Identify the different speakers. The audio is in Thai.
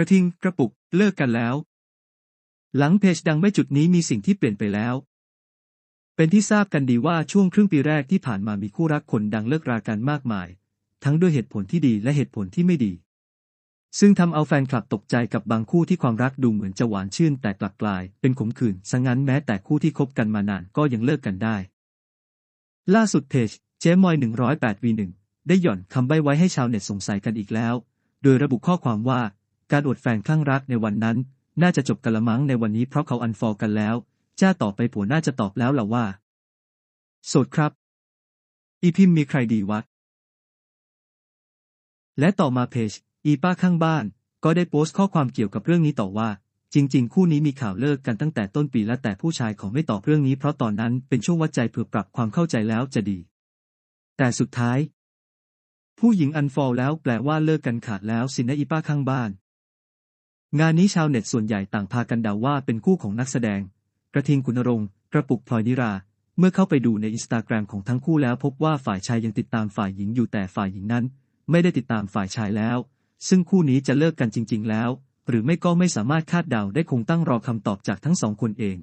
Speaker 1: กระทิงกระปุกเลิกกันแล้ว หลังเพจดังไม่จุดนี้มีสิ่งที่เปลี่ยนไปแล้ว เป็นที่ทราบกันดีว่าช่วงครึ่งปีแรกที่ผ่านมามีคู่รักคนดังเลิกรากันมากมาย ทั้งด้วยเหตุผลที่ดีและเหตุผลที่ไม่ดี ซึ่งทำเอาแฟนคลับตกใจกับบางคู่ที่ความรักดูเหมือนจะหวานชื่นแต่กลับกลาย เป็นขมขื่นซะงั้นแม้แต่คู่ที่คบกันมานานก็ยังเลิกกันได้ ล่าสุดเพจเจมอย 108 v 1 ได้หย่อนคำใบ้ไว้ให้ชาวเน็ตสงสัยกันอีกแล้ว โดยระบุข้อความว่า การอดแฟนคลั่งรักในวันนั้น น่าจะจบกันละมั้งในวันนี้เพราะเขาอันฟอลกันแล้ว จ้าต่อไปผัวน่าจะตอบแล้วล่ะว่า โสดครับ อีพิมมีใครดีวะ และต่อมาเพจ อีป้าข้างบ้าน ก็ได้โพสต์ข้อความเกี่ยวกับเรื่องนี้ต่อว่า จริง ๆ คู่นี้มีข่าวเลิกกันตั้งแต่ต้นปีแล้วแต่ผู้ชายขอไม่ตอบเรื่องนี้เพราะตอนนั้นเป็นช่วงวัดใจเพื่อปรับความเข้าใจแล้วจะดี แต่สุดท้ายผู้หญิงอันฟอลแล้วแปลว่าเลิกกันขาดแล้วสินะอีป้าข้างบ้าน งานนี้ชาวเน็ตส่วนใหญ่ต่างพากันเดาว่าเป็นคู่ของนักแสดง กระทิงกุณรงค์กระปุกพลอยนิรา เมื่อเข้าไปดูในอินสตาแกรมของทั้งคู่แล้วพบว่าฝ่ายชายยังติดตามฝ่ายหญิงอยู่แต่ฝ่ายหญิงนั้น ไม่ได้ติดตามฝ่ายชายแล้ว ซึ่งคู่นี้จะเลิกกันจริง ๆ แล้ว หรือไม่ก็ไม่สามารถคาดเดาได้คงตั้งรอคำตอบจากทั้งสองคนเอง